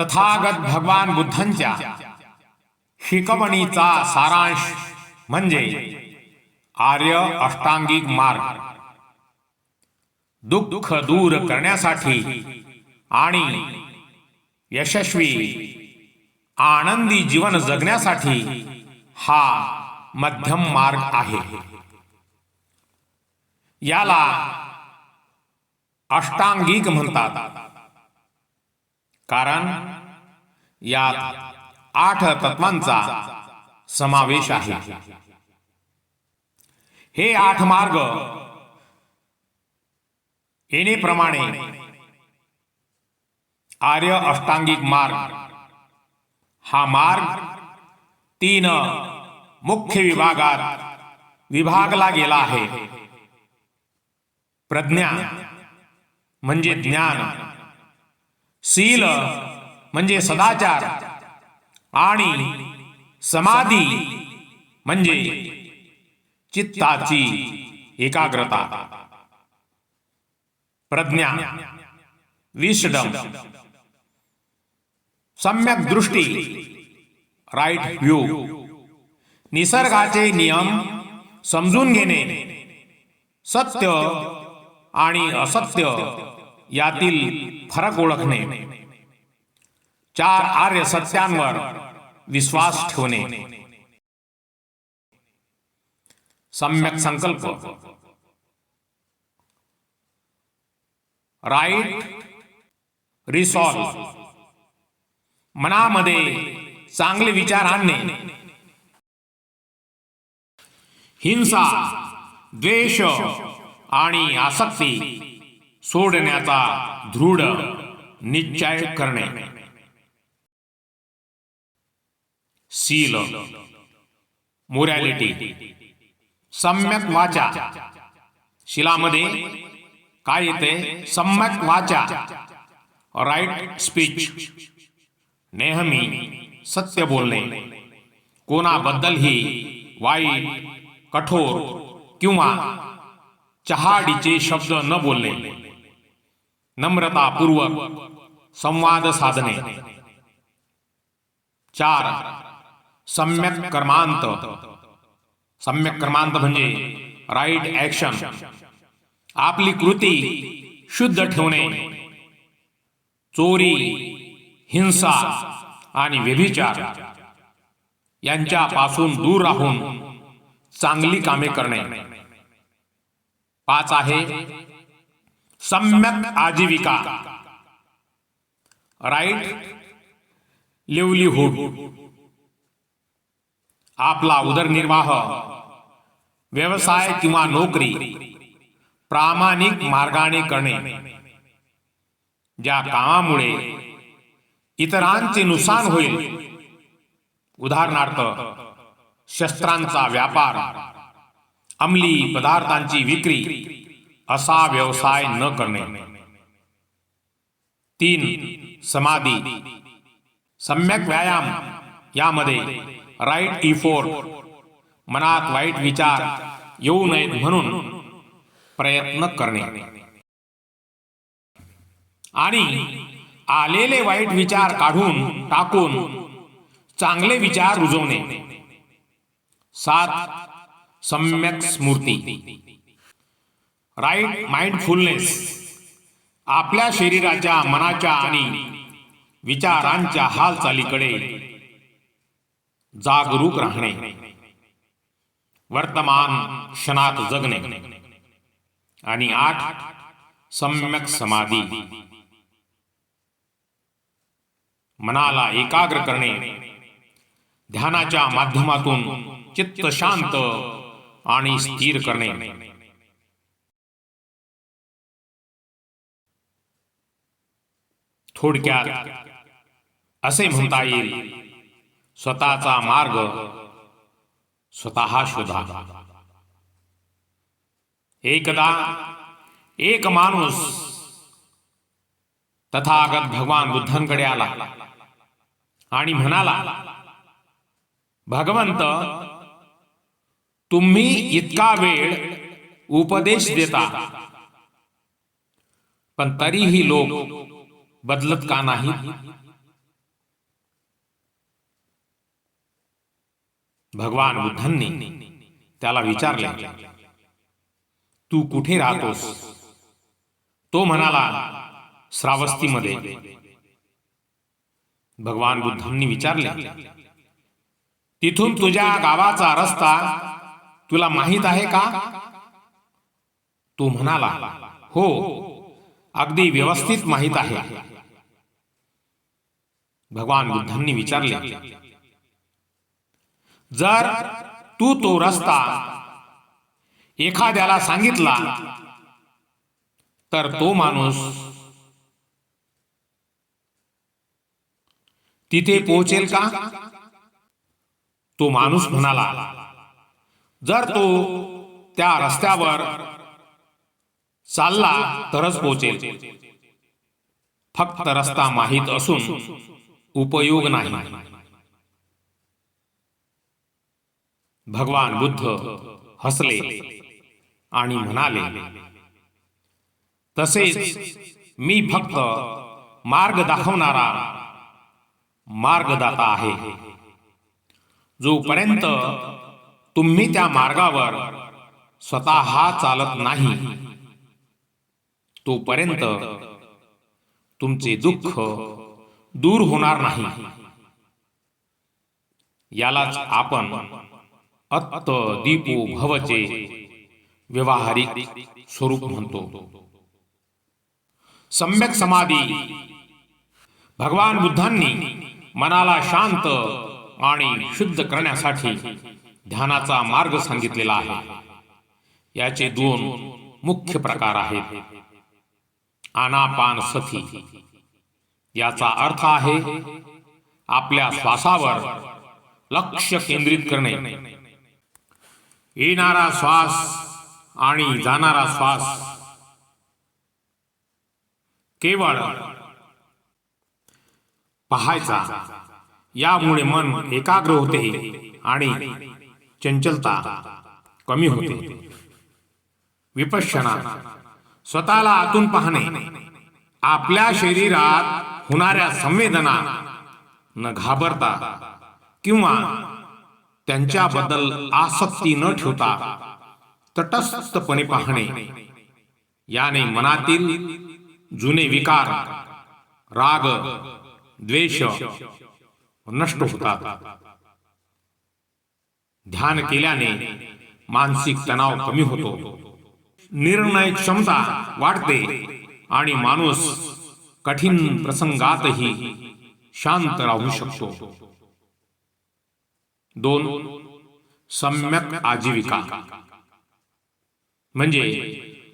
तथागत भगवान बुद्धांच्या शिकवणीचा सारांश म्हणजे आर्य अष्टांगिक मार्ग. दुःख दूर करण्यासाठी आणि यशस्वी आनंदी जीवन जगण्यासाठी हा मध्यम मार्ग आहे. याला अष्टांगिक म्हणतात. कारण यात आठ तत्वांचा समावेश आहे. हे आठ मार्ग येणेप्रमाणे आर्य अष्टांगिक मार्ग. हा मार्ग तीन मुख्य विभागात विभागला गेला आहे. प्रज्ञा म्हणजे ज्ञान. सील म्हणजे सदाचार आणि समाधी म्हणजे चित्ताची एकाग्रता. प्रज्ञा विषडम सम्यक दृष्टी राईट व्ह्यू निसर्गाचे नियम समजून घेणे सत्य आणि असत्य यातील फरक ओळखणे. चार आर्य सत्यांवर विश्वास ठेवणे. सम्यक संकल्प. Right resolve. मनामध्ये चांगले विचार आणणे. हिंसा द्वेष आणि आसक्ती सोडण्याचा दृढ निश्चय करणे. सील. मोरॅलिटी. सम्यक वाचा. शिलामध्ये काय येते? सम्यक वाचा. Right speech. नेहमी सत्य बोलणे. कोणाबद्दलही वाईट कठोर किंवा चहाडीचे शब्द न बोलणे. नम्रतापूर्वक संवाद साधणे चार सम्यक कर्मांत. सम्यक कर्मांत म्हणजे राईट ऍक्शन आपली कृती शुद्ध ठेवणे. चोरी हिंसा आणि व्यभिचार यांच्यापासून दूर राहून चांगली कामे करणे. पाच आहे सम्यक आजीविका। राईट लिवलीहूड आपला उदरनिर्वाह। व्यवसाय किंवा नोकरी। प्रामाणिक मार्गाने करणे। ज्या कामामुळे इतरांचे नुकसान होईल। उदाहरणार्थ शस्त्रांचा व्यापार। अंमली पदार्थांची विक्री। असा व्यवसाय न करणे. तीन समाधी. सम्यक व्यायाम. यामध्ये राईट इफोर्ट मनात वाईट विचार येऊ नयेत म्हणून प्रयत्न करणे. आणि आलेले वाईट विचार काढून टाकून चांगले विचार रुजवणे. सात सम्यक स्मृती. राईट माइंडफुलनेस आपल्या शरीराच्या मनाच्या आणि विचारांच्या हालचालीकडे जागरूक राहणे. वर्तमान क्षणात जगणे. आणि आठ सम्यक समाधी. मनाला एकाग्र करणे. ध्यानाच्या माध्यमातून चित्त शांत आणि स्थिर करणे. थोडक्यात असे म्हणता येईल स्वतःचा मार्ग स्वतः शोधा. एकदा एक माणूस तथागत भगवान बुद्धांकडे आला आणि म्हणाला भगवंत तुम्ही इतका वेळ उपदेश देता पण तरीही लोक बदलत का नाही? भगवान बुद्धांनी त्याला विचारले तू कुठे राहतोस? तो म्हणाला श्रावस्तीमध्ये. भगवान बुद्धांनी विचारले तिथून तुझ्या गावाचा रस्ता तुला माहीत आहे का? तो म्हणाला हो अगदी व्यवस्थित माहीत आहे. भगवान बुद्धांनी विचारले जर तू तो रस्ता एखाद्याला सांगितला तर तो माणूस तिथे पोहोचेल का? तो माणूस म्हणाला जर तो त्या रस्त्यावर चालला तरच पोचेल. फक्त रस्ता माहीत असून उपयोग नाही. भगवान बुद्ध हसले आणि म्हणाले तसेच मी फक्त मार्ग दाखवणारा मार्गदाता आहे जोपर्यंत तुम्ही त्या मार्गावर स्वतः चालत नाही. तोपर्यंत तुमचे दुःख दूर होणार नाही. यालाच आपण अत्त दीपो भवचे व्यवहारिक स्वरूप म्हणतो. सम्यक समाधी भगवान बुद्धांनी मनाला शांत आणि शुद्ध करण्यासाठी ध्यानाचा मार्ग सांगितलेला आहे. याचे दोन मुख्य प्रकार आहेत. आनापान सथी याचा अर्थ आहे आपल्या श्वासावर लक्ष केंद्रित करणे. येणारा श्वास आणि जाणारा श्वास केवळ पाहायचा. यामुळे मन एकाग्र होते आणि चंचलता कमी होते. विपश्यना. स्वतःला आतून पाहणे. आपल्या शरीरात होणाऱ्या संवेदना न घाबरता किंवा त्यांच्याबद्दल आसक्ती न ठेवता तटस्थपणे पाहणे. याने मनातील जुने विकार राग द्वेष नष्ट होतात. ध्यान केल्याने मानसिक तणाव कमी होतो. निर्णय क्षमता वाढते आणि माणूस कठीण प्रसंगातही शांत राहू शकतो. दोन सम्यक आजीविका. म्हणजे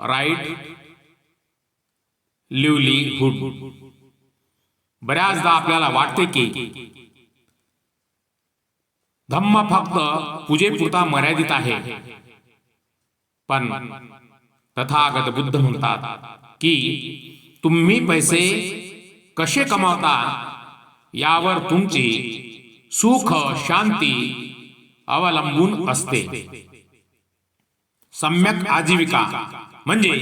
राईट लिवली हुड बऱ्याचदा आपल्याला वाटते की धम्म फक्त पूजेपुरता मर्यादित आहे. पण तथागत बुद्ध म्हणतात की तुम्ही पैसे कसे कमावता? यावर तुमची सुख शांती अवलंबून असते. सम्यक आजीविका म्हणजे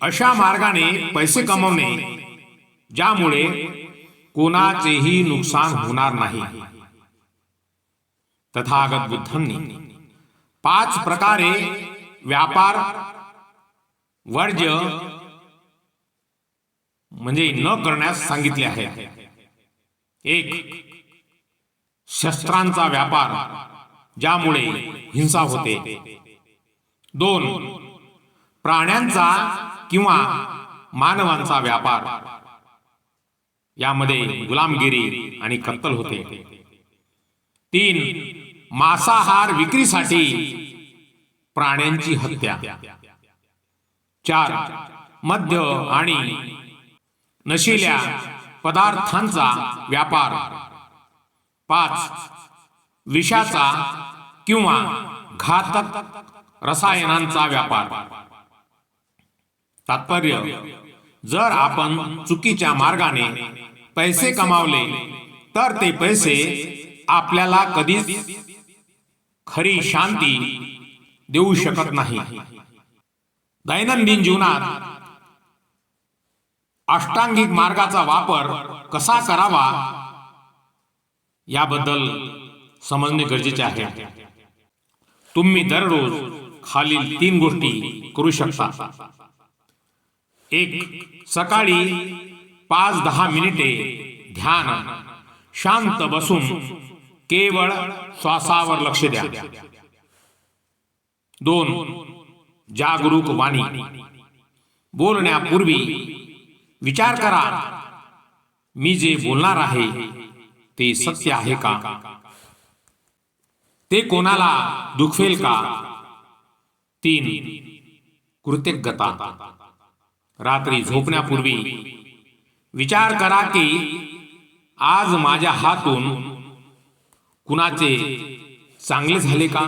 अशा मार्गाने पैसे कमवणे ज्यामुळे कोणाचेही नुकसान होणार नाही. तथागत बुद्धांनी पाच प्रकारे व्यापार वर्ज्य म्हणजे न करण्यास सांगितले आहे एक शस्त्रांचा व्यापार ज्यामुळे हिंसा होते. दोन प्राण्यांचा किंवा मानवांचा व्यापार यामध्ये गुलामगिरी आणि कत्तल होते. तीन मांसाहार विक्रीसाठी प्राण्यांची हत्या. चार मद्य आणि नशिल्या पदार्थांचा व्यापार. पाच विषाचा किंवा घातक रसायनांचा व्यापार. तात्पर्य जर आपण चुकीच्या मार्गाने पैसे कमावले तर ते पैसे आपल्याला कधीच खरी शांती देऊ शकत नाही. दैनंदिन जीवनात अष्टांगिक मार्गाचा वापर कसा करावा याबद्दल समजणे गरजेचे आहे. तुम्ही दररोज खालील तीन गोष्टी करू शकता. एक सकाळी पाच दहा मिनिटे ध्यान. शांत बसून केवळ श्वासावर लक्ष द्या. दोन जागरूक वाणी. बोलण्यापूर्वी विचार करा मी जे बोलणार आहे ते सत्य आहे का? ते कोणाला दुखवेल का? तीन कृतज्ञता. रात्री झोपण्यापूर्वी विचार करा की आज माझ्या हातून कुणाचे चांगले झाले का?